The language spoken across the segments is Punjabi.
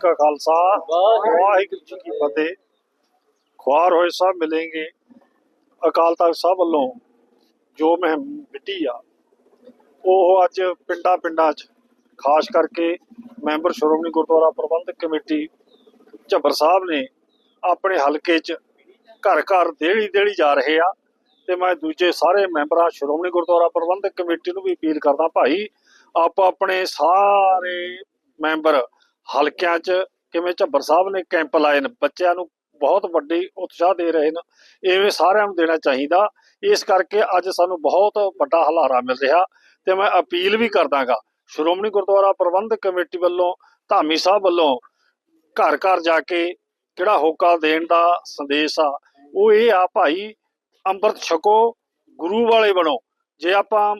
ਕਾ ਖਾਲਸਾ, ਵਾਹਿਗੁਰੂ ਜੀ ਕੀ ਫਤਿਹ। ਖੁਆਰ ਹੋਏ ਸਭ ਮਿਲेंगे ਅਕਾਲ ਤਖਤ ਸਾਹਿਬ ਵੱਲੋਂ ਜੋ ਮਹਿਮ ਮਿੱਟੀ ਆ, ਉਹ ਅੱਜ ਪਿੰਡਾਂ ਪਿੰਡਾਂ 'ਚ, ਖਾਸ ਕਰਕੇ ਮੈਂਬਰ ਸ਼੍ਰੋਮਣੀ ਗੁਰਦੁਆਰਾ ਪ੍ਰਬੰਧਕ ਕਮੇਟੀ ਝੱਬਰ ਸਾਹਿਬ ਨੇ ਆਪਣੇ ਹਲਕੇ 'ਚ ਘਰ ਘਰ ਦੇੜੀ ਦੇੜੀ ਜਾ ਰਹੇ ਆ। ਤੇ ਮੈਂ ਦੂਜੇ ਸਾਰੇ ਮੈਂਬਰਾਂ, ਸ਼੍ਰੋਮਣੀ ਗੁਰਦੁਆਰਾ ਪ੍ਰਬੰਧਕ ਕਮੇਟੀ ਨੂੰ ਵੀ ਅਪੀਲ ਕਰਦਾ, ਭਾਈ ਆਪੋ ਆਪਣੇ ਸਾਰੇ ਮੈਂਬਰ ਹਲਕਿਆਂ 'ਚ ਕਿਵੇਂ ਝੱਬਰ ਸਾਹਿਬ ਨੇ ਕੈਂਪ ਲਾਏ ਨੇ, ਬੱਚਿਆਂ ਨੂੰ ਬਹੁਤ ਵੱਡੀ ਉਤਸ਼ਾਹ ਦੇ ਰਹੇ ਨੇ ਐਵੇਂ ਸਾਰਿਆਂ ਨੂੰ ਦੇਣਾ ਚਾਹੀਦਾ। ਇਸ ਕਰਕੇ ਅੱਜ ਸਾਨੂੰ ਬਹੁਤ ਵੱਡਾ ਹਲਾਰਾ ਮਿਲ ਰਿਹਾ ਤੇ ਮੈਂ ਅਪੀਲ ਵੀ ਕਰਦਾਗਾ, ਸ਼੍ਰੋਮਣੀ ਗੁਰਦੁਆਰਾ ਪ੍ਰਬੰਧਕ ਕਮੇਟੀ ਵੱਲੋਂ, ਧਾਮੀ ਸਾਹਿਬ ਵੱਲੋਂ ਘਰ ਘਰ ਜਾ ਕੇ ਕਿਹੜਾ ਹੋਕਾ ਦੇਣ ਦਾ ਸੰਦੇਸ਼ ਆ, ਉਹ ਇਹ ਆ ਭਾਈ, ਅੰਮ੍ਰਿਤ ਛਕੋ, ਗੁਰੂ ਵਾਲੇ ਬਣੋ। ਜੇ ਆਪਾਂ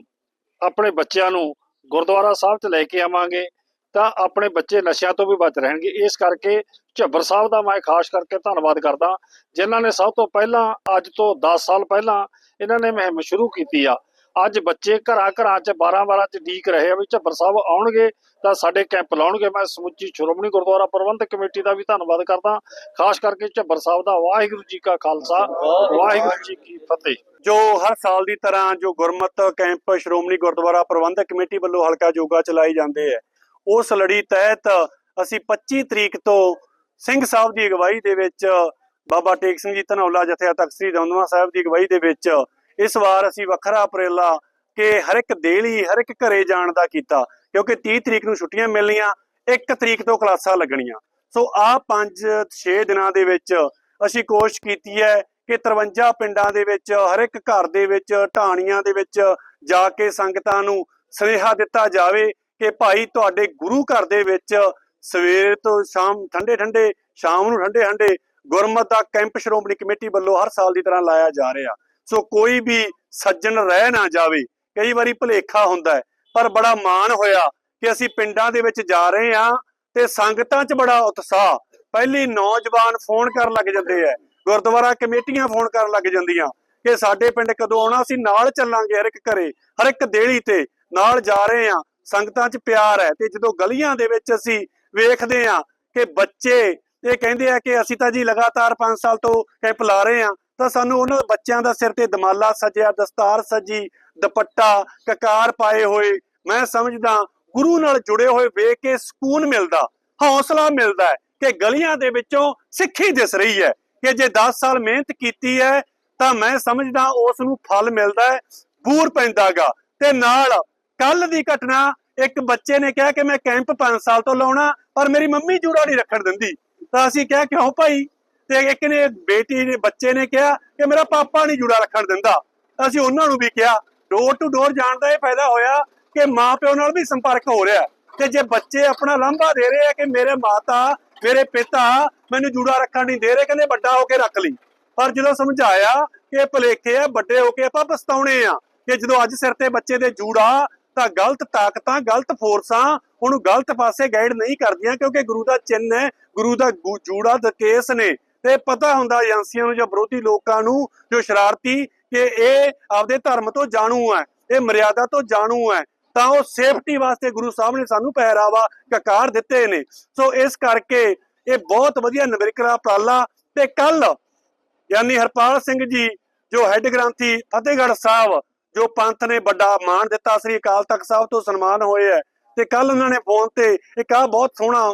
ਆਪਣੇ ਬੱਚਿਆਂ ਨੂੰ ਗੁਰਦੁਆਰਾ ਸਾਹਿਬ 'ਚ ਲੈ ਕੇ ਆਵਾਂਗੇ ਤਾਂ ਆਪਣੇ ਬੱਚੇ ਨਸ਼ਿਆਂ ਤੋਂ ਵੀ ਬਚ ਰਹਿਣਗੇ। ਇਸ ਕਰਕੇ ਝੱਬਰ ਸਾਹਿਬ ਦਾ ਮੈਂ ਖਾਸ ਕਰਕੇ ਧੰਨਵਾਦ ਕਰਦਾ, ਜਿਨ੍ਹਾਂ ਨੇ ਸਭ ਤੋਂ ਪਹਿਲਾਂ, ਅੱਜ ਤੋਂ 10 ਸਾਲ ਪਹਿਲਾਂ ਇਹਨਾਂ ਨੇ ਮੁਹਿੰਮ ਸ਼ੁਰੂ ਕੀਤੀ ਆ। ਅੱਜ ਬੱਚੇ ਘਰਾਂ ਘਰਾਂ 'ਚ 12 12 'ਚ ਡੀਕ ਰਹੇ ਆ ਵੀ ਝੱਬਰ ਸਾਹਿਬ ਆਉਣਗੇ ਤਾਂ ਸਾਡੇ ਕੈਂਪ ਲਾਉਣਗੇ। ਮੈਂ ਸਮੁੱਚੀ ਸ਼੍ਰੋਮਣੀ ਗੁਰਦੁਆਰਾ ਪ੍ਰਬੰਧਕ ਕਮੇਟੀ ਦਾ ਵੀ ਧੰਨਵਾਦ ਕਰਦਾ। ਖਾਸ ਕਰਕੇ ਝੱਬਰ ਸਾਹਿਬ ਦਾ ਵਾਹਿਗੁਰੂ ਜੀ ਕਾ ਖਾਲਸਾ, ਵਾਹਿਗੁਰੂ ਜੀ ਕੀ ਫਤਿਹ। ਜੋ ਹਰ ਸਾਲ ਦੀ ਤਰ੍ਹਾਂ ਜੋ ਗੁਰਮਤ ਕੈਂਪ ਸ਼੍ਰੋਮਣੀ ਗੁਰਦੁਆਰਾ ਪ੍ਰਬੰਧਕ ਕਮੇਟੀ ਵੱਲੋਂ ਹਲਕਾ ਜੋਗਾ ਚਲਾਏ ਜਾਂਦੇ ਹੈ ਉਸ ਲੜੀ ਤਹਿਤ ਅਸੀਂ 25 ਤਰੀਕ ਤੋਂ ਸਿੰਘ ਸਾਹਿਬ ਦੀ ਅਗਵਾਈ ਦੇ ਵਿੱਚ ਬਾਬਾ ਟੇਕ ਸਿੰਘ ਜੀ ਧਨੌਲਾ ਜਥਿਆ ਤਖਤ ਸ੍ਰੀ ਦਮਦਮਾ ਸਾਹਿਬ ਦੀ ਅਗਵਾਈ ਦੇ ਵਿੱਚ ਇਸ ਵਾਰ ਅਸੀਂ ਵੱਖਰਾ ਉਪਰਾਲਾ ਕਿ ਹਰ ਇੱਕ ਦੇਲੀ ਹਰ ਇੱਕ ਘਰੇ ਜਾਣ ਦਾ ਕੀਤਾ, ਕਿਉਂਕਿ 30 ਤਰੀਕ ਨੂੰ ਛੁੱਟੀਆਂ ਮਿਲਣੀਆਂ 1 ਤਰੀਕ ਤੋਂ ਕਲਾਸਾਂ ਲੱਗਣੀਆਂ। ਸੋ ਆ 5-6 ਦਿਨਾਂ ਦੇ ਵਿੱਚ ਅਸੀਂ ਕੋਸ਼ਿਸ਼ ਕੀਤੀ ਹੈ ਕਿ 53 ਪਿੰਡਾਂ ਦੇ ਵਿੱਚ, ਹਰ ਇੱਕ ਘਰ ਦੇ ਵਿੱਚ, ਢਾਣੀਆਂ ਦੇ ਵਿੱਚ ਜਾ ਕੇ ਸੰਗਤਾਂ ਨੂੰ ਸੁਨੇਹਾ ਦਿੱਤਾ ਜਾਵੇ ਕਿ ਭਾਈ ਤੁਹਾਡੇ ਗੁਰੂ ਘਰ ਦੇ ਵਿੱਚ ਸਵੇਰ ਤੋਂ ਸ਼ਾਮ, ਠੰਡੇ ਠੰਡੇ, ਸ਼ਾਮ ਨੂੰ ਠੰਡੇ ਠੰਡੇ ਗੁਰਮਤ ਦਾ ਕੈਂਪ ਸ਼੍ਰੋਮਣੀ ਕਮੇਟੀ ਵੱਲੋਂ ਹਰ ਸਾਲ ਦੀ ਤਰ੍ਹਾਂ ਲਾਇਆ ਜਾ ਰਿਹਾ। ਸੋ ਕੋਈ ਵੀ ਸੱਜਣ ਰਹਿ ਨਾ ਜਾਵੇ, ਕਈ ਵਾਰੀ ਭੁਲੇਖਾ ਹੁੰਦਾ ਹੈ, ਪਰ ਬੜਾ ਮਾਣ ਹੋਇਆ ਕਿ ਅਸੀਂ ਪਿੰਡਾਂ ਦੇ ਵਿੱਚ ਜਾ ਰਹੇ ਹਾਂ ਤੇ ਸੰਗਤਾਂ 'ਚ ਬੜਾ ਉਤਸ਼ਾਹ। ਪਹਿਲੀ ਨੌਜਵਾਨ ਫੋਨ ਕਰਨ ਲੱਗ ਜਾਂਦੇ ਐ ਗੁਰਦੁਆਰਾ ਕਮੇਟੀਆਂ ਫੋਨ ਕਰਨ ਲੱਗ ਜਾਂਦੀਆਂ ਕਿ ਸਾਡੇ ਪਿੰਡ ਕਦੋਂ ਆਉਣਾ, ਅਸੀਂ ਨਾਲ ਚੱਲਾਂਗੇ ਹਰ ਇੱਕ ਘਰੇ, ਹਰ ਇੱਕ ਦੇਲੀ ਤੇ ਨਾਲ ਜਾ ਰਹੇ ਹਾਂ। ਸੰਗਤਾਂ 'ਚ ਪਿਆਰ ਹੈ ਤੇ ਜਦੋਂ ਗਲੀਆਂ ਦੇ ਵਿੱਚ ਅਸੀਂ ਵੇਖਦੇ ਹਾਂ ਕਿ ਬੱਚੇ ਇਹ ਕਹਿੰਦੇ ਆ ਕਿ ਅਸੀਂ ਤਾਂ ਜੀ ਲਗਾਤਾਰ 5 ਸਾਲ ਤੋਂ ਕੈਂਪ ਲਾ ਰਹੇ ਹਾਂ, ਤਾਂ ਸਾਨੂੰ ਉਹਨਾਂ ਬੱਚਿਆਂ ਦਾ ਸਿਰ ਤੇ ਦਮਾਲਾ ਸਜਿਆ, ਦਸਤਾਰ ਸਜੀ, ਦੁਪੱਟਾ, ਕਕਾਰ ਪਾਏ ਹੋਏ। ਮੈਂ ਸਮਝਦਾ ਗੁਰੂ ਨਾਲ ਜੁੜੇ ਹੋਏ ਵੇਖ ਕੇ ਸਕੂਨ ਮਿਲਦਾ, ਹੌਸਲਾ ਮਿਲਦਾ ਹੈ ਕਿ ਗਲੀਆਂ ਦੇ ਵਿੱਚੋਂ ਸਿੱਖੀ ਦਿਸ ਰਹੀ ਹੈ ਕਿ ਜੇ 10 ਸਾਲ ਮਿਹਨਤ ਕੀਤੀ ਹੈ, ਤਾਂ ਮੈਂ ਸਮਝਦਾ ਉਸ ਨੂੰ ਫਲ ਮਿਲਦਾ ਹੈ, ਬੂਰ ਪੈਂਦਾਗਾ। ਤੇ ਨਾਲ ਕੱਲ ਦੀ ਘਟਨਾ ਇੱਕ ਬੱਚੇ ਨੇ ਕਿਹਾ ਕਿ ਮੈਂ ਕੈਂਪ 5 ਸਾਲ ਤੋਂ ਲਾਉਣਾ ਪਰ ਮੇਰੀ ਮੰਮੀ ਜੂੜਾ ਨਹੀਂ ਰੱਖਣ ਦਿੰਦੀ। ਤਾਂ ਅਸੀਂ ਕਿਹਾ, ਕਿਉਂ ਭਾਈ? ਤੇ ਇੱਕ ਨੇ ਬੇਟੀ ਨੇ, ਬੱਚੇ ਨੇ ਕਿਹਾ ਕਿ ਮੇਰਾ ਪਾਪਾ ਨਹੀਂ ਜੂੜਾ ਰੱਖਣ ਦਿੰਦਾ। ਅਸੀਂ ਉਹਨਾਂ ਨੂੰ ਵੀ ਕਿਹਾ, ਡੋਰ ਟੂ ਡੋਰ ਜਾਣ ਦਾ ਇਹ ਫਾਇਦਾ ਹੋਇਆ ਕਿ ਮਾਂ ਪਿਓ ਨਾਲ ਵੀ ਸੰਪਰਕ ਹੋ ਰਿਹਾ ਤੇ ਜੇ ਬੱਚੇ ਆਪਣਾ ਲਾਂਭਾ ਦੇ ਰਹੇ ਆ ਕਿ ਮੇਰੇ ਮਾਤਾ, ਮੇਰੇ ਪਿਤਾ ਮੈਨੂੰ ਜੂੜਾ ਰੱਖਣ ਨਹੀਂ ਦੇ ਰਹੇ, ਕਹਿੰਦੇ ਵੱਡਾ ਹੋ ਕੇ ਰੱਖ ਲਈ। ਪਰ ਜਦੋਂ ਸਮਝਾਇਆ ਕਿ ਇਹ ਭੁਲੇਖੇ ਆ, ਵੱਡੇ ਹੋ ਕੇ ਆਪਾਂ ਪਛਤਾਉਣੇ ਆ ਕਿ ਜਦੋਂ ਅੱਜ ਸਿਰ ਤੇ ਬੱਚੇ ਦੇ ਜੂੜਾ ਤਾਂ ਗਲਤ ਤਾਕਤਾਂ, ਗਲਤ ਫੋਰਸਾਂ ਉਹਨੂੰ ਗਲਤ ਪਾਸੇ ਗਾਈਡ ਨਹੀਂ ਕਰਦੀਆਂ ਕਿਉਂਕਿ ਗੁਰੂ ਦਾ ਚਿੰਨ ਹੈ, ਗੁਰੂ ਦਾ ਜੂੜਾ ਦਾ ਨੇ। ਤੇ ਪਤਾ ਹੁੰਦਾ ਏਜੰਸੀਆਂ ਨੂੰ ਜਾਂ ਵਿਰੋਧੀ ਲੋਕਾਂ ਨੂੰ ਜੋ ਸ਼ਰਾਰਤੀ ਕਿ ਇਹ ਆਪਦੇ ਧਰਮ ਤੋਂ ਜਾਣੂ ਹੈ, ਇਹ ਮਰਿਆਦਾ ਤੋਂ ਜਾਣੂ ਹੈ, ਤਾਂ ਉਹ ਸੇਫਟੀ ਵਾਸਤੇ ਗੁਰੂ ਸਾਹਿਬ ਨੇ ਸਾਨੂੰ ਪਹਿਰਾਵਾ ਕਕਾਰ ਦਿੱਤੇ ਨੇ। ਸੋ ਇਸ ਕਰਕੇ ਇਹ ਬਹੁਤ ਵਧੀਆ ਨਵਿਕਰਾ ਉਪਰਾਲਾ ਤੇ ਕੱਲ ਯਾਨੀ ਹਰਪਾਲ ਸਿੰਘ ਜੀ, ਜੋ ਹੈੱਡ ਗ੍ਰੰਥੀ, ਫਤਿਹਗੜ੍ਹ ਸਾਹਿਬ ਜੋ ਪੰਥ ਨੇ ਵੱਡਾ ਮਾਣ ਦਿੱਤਾ, ਸ੍ਰੀ ਅਕਾਲ ਤਖਤ ਸਾਹਿਬ ਤੋਂ ਸਨਮਾਨ ਹੋਏ ਹੈ ਤੇ ਕੱਲ ਉਹਨਾਂ ਨੇ ਫੋਨ ਤੇ ਇੱਕ ਆ ਬਹੁਤ ਸੋਹਣਾ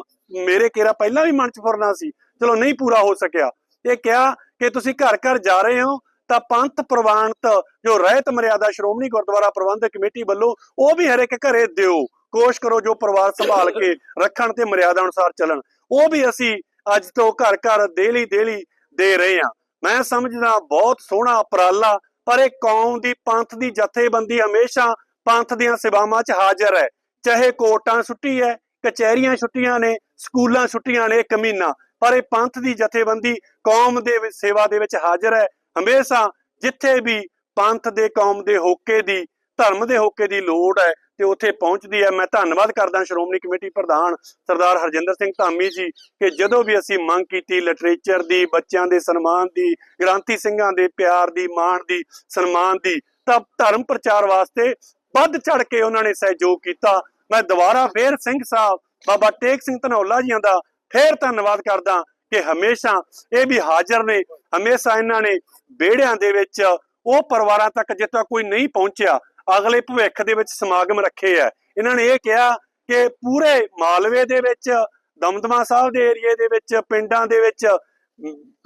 ਮੇਰੇ ਕੇਰਾ ਪਹਿਲਾਂ ਵੀ ਮਨ ਚ ਫੁਰਨਾ ਸੀ, ਚਲੋ ਨਹੀਂ ਪੂਰਾ ਹੋ ਸਕਿਆ। ਇਹ ਕਿਹਾ ਕਿ ਤੁਸੀਂ ਘਰ ਘਰ ਜਾ ਰਹੇ ਹੋ ਤਾਂ ਪੰਥ ਪ੍ਰਵਾਨਤ ਜੋ ਰਹਿਤ ਮਰਿਆਦਾ ਸ਼੍ਰੋਮਣੀ ਗੁਰਦੁਆਰਾ ਪ੍ਰਬੰਧਕ ਕਮੇਟੀ ਵੱਲੋਂ ਉਹ ਵੀ ਹਰ ਇੱਕ ਘਰੇ ਦਿਓ ਕੋਸ਼ਿਸ਼ ਕਰੋ ਜੋ ਪਰਿਵਾਰ ਸੰਭਾਲ ਕੇ ਰੱਖਣ ਤੇ ਮਰਿਆਦਾ ਅਨੁਸਾਰ ਚੱਲਣ। ਉਹ ਵੀ ਅਸੀਂ ਅੱਜ ਤੋਂ ਘਰ ਘਰ ਦੇਲੀ ਦੇਲੀ ਦੇ ਰਹੇ ਹਾਂ। ਮੈਂ ਸਮਝਦਾ ਬਹੁਤ ਸੋਹਣਾ ਉਪਰਾਲਾ ਪਰ ਇਹ ਕੌਮ ਦੀ ਪੰਥ ਦੀ ਜਥੇਬੰਦੀ ਹਮੇਸ਼ਾ ਪੰਥ ਦੀਆਂ ਸੇਵਾਵਾਂ 'ਚ ਹਾਜ਼ਰ ਹੈ। ਚਾਹੇ ਕੋਰਟਾਂ ਛੁੱਟੀ ਹੈ, ਕਚਹਿਰੀਆਂ ਛੁੱਟੀਆਂ ਨੇ, ਸਕੂਲਾਂ ਛੁੱਟੀਆਂ ਨੇ ਇੱਕ ਮਹੀਨਾ, ਪਰ ਇਹ ਪੰਥ ਦੀ ਜਥੇਬੰਦੀ ਕੌਮ ਦੇ ਸੇਵਾ ਦੇ ਵਿੱਚ ਹਾਜ਼ਰ ਹੈ। ਹਮੇਸ਼ਾ ਜਿੱਥੇ ਵੀ ਪੰਥ ਦੇ ਕੌਮ ਦੇ ਹੋਕੇ ਦੀ, ਧਰਮ ਦੇ ਹੋਕੇ ਦੀ ਲੋੜ ਹੈ ਤੇ ਉੱਥੇ ਪਹੁੰਚਦੀ ਹੈ। ਮੈਂ ਧੰਨਵਾਦ ਕਰਦਾ ਸ਼੍ਰੋਮਣੀ ਕਮੇਟੀ ਪ੍ਰਧਾਨ ਸਰਦਾਰ ਹਰਜਿੰਦਰ ਸਿੰਘ ਧਾਮੀ ਜੀ ਕਿ ਜਦੋਂ ਵੀ ਅਸੀਂ ਮੰਗ ਕੀਤੀ ਲਿਟਰੇਚਰ ਦੀ, ਬੱਚਿਆਂ ਦੇ ਸਨਮਾਨ ਦੀ ਗ੍ਰਾਂਤੀ ਸਿੰਘਾਂ ਦੇ ਪਿਆਰ ਦੀ, ਮਾਣ ਦੀ, ਸਨਮਾਨ ਦੀ, ਤਾਂ ਧਰਮ ਪ੍ਰਚਾਰ ਵਾਸਤੇ ਵੱਧ ਚੜ ਕੇ ਉਹਨਾਂ ਨੇ ਸਹਿਯੋਗ ਕੀਤਾ। ਮੈਂ ਦੁਬਾਰਾ ਫੇਰ ਸਿੰਘ ਸਾਹਿਬ, ਬਾਬਾ ਟੇਕ ਸਿੰਘ ਧਨੌਲਾ ਜੀਆਂ ਦਾ ਫੇਰ ਧੰਨਵਾਦ ਕਰਦਾ ਕਿ ਹਮੇਸ਼ਾ ਇਹ ਵੀ ਹਾਜ਼ਰ ਨੇ, ਹਮੇਸ਼ਾ ਇਹਨਾਂ ਨੇ ਵਿਹੜਿਆਂ ਦੇ ਵਿੱਚ ਉਹ ਪਰਿਵਾਰਾਂ ਤੱਕ ਜਿੱਥੇ ਕੋਈ ਨਹੀਂ ਪਹੁੰਚਿਆ ਅਗਲੇ ਭਵਿੱਖ ਦੇ ਵਿੱਚ ਸਮਾਗਮ ਰੱਖੇ ਆ। ਇਹਨਾਂ ਨੇ ਇਹ ਕਿਹਾ ਕਿ ਪੂਰੇ ਮਾਲਵੇ ਦੇ ਵਿੱਚ, ਦਮਦਮਾ ਸਾਹਿਬ ਦੇ ਏਰੀਏ ਦੇ ਵਿੱਚ, ਪਿੰਡਾਂ ਦੇ ਵਿੱਚ,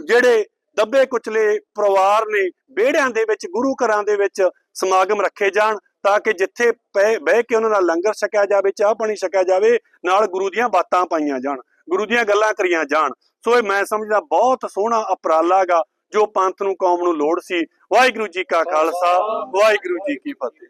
ਜਿਹੜੇ ਦੱਬੇ ਕੁਚਲੇ ਪਰਿਵਾਰ ਨੇ, ਵਿਹੜਿਆਂ ਦੇ ਵਿੱਚ, ਗੁਰੂ ਘਰਾਂ ਦੇ ਵਿੱਚ ਸਮਾਗਮ ਰੱਖੇ ਜਾਣ ਤਾਂ ਕਿ ਜਿੱਥੇ ਪੈ- ਬਹਿ ਕੇ ਉਹਨਾਂ ਨਾਲ ਲੰਗਰ ਛਕਿਆ ਜਾਵੇ, ਚਾਹ ਪਾਣੀ ਛਕਿਆ ਜਾਵੇ, ਨਾਲ ਗੁਰੂ ਦੀਆਂ ਬਾਤਾਂ ਪਾਈਆਂ ਜਾਣ, ਗੁਰੂ ਦੀਆਂ ਗੱਲਾਂ ਕਰੀਆਂ ਜਾਣ। ਸੋ ਇਹ ਮੈਂ ਸਮਝਦਾ ਬਹੁਤ ਸੋਹਣਾ ਉਪਰਾਲਾ ਗਾ, ਜੋ ਪੰਥ ਨੂੰ, ਕੌਮ ਨੂੰ ਲੋੜ ਸੀ। ਵਾਹਿਗੁਰੂ ਜੀ ਕਾ ਖਾਲਸਾ, ਵਾਹਿਗੁਰੂ ਜੀ ਕੀ ਫਤਿਹ।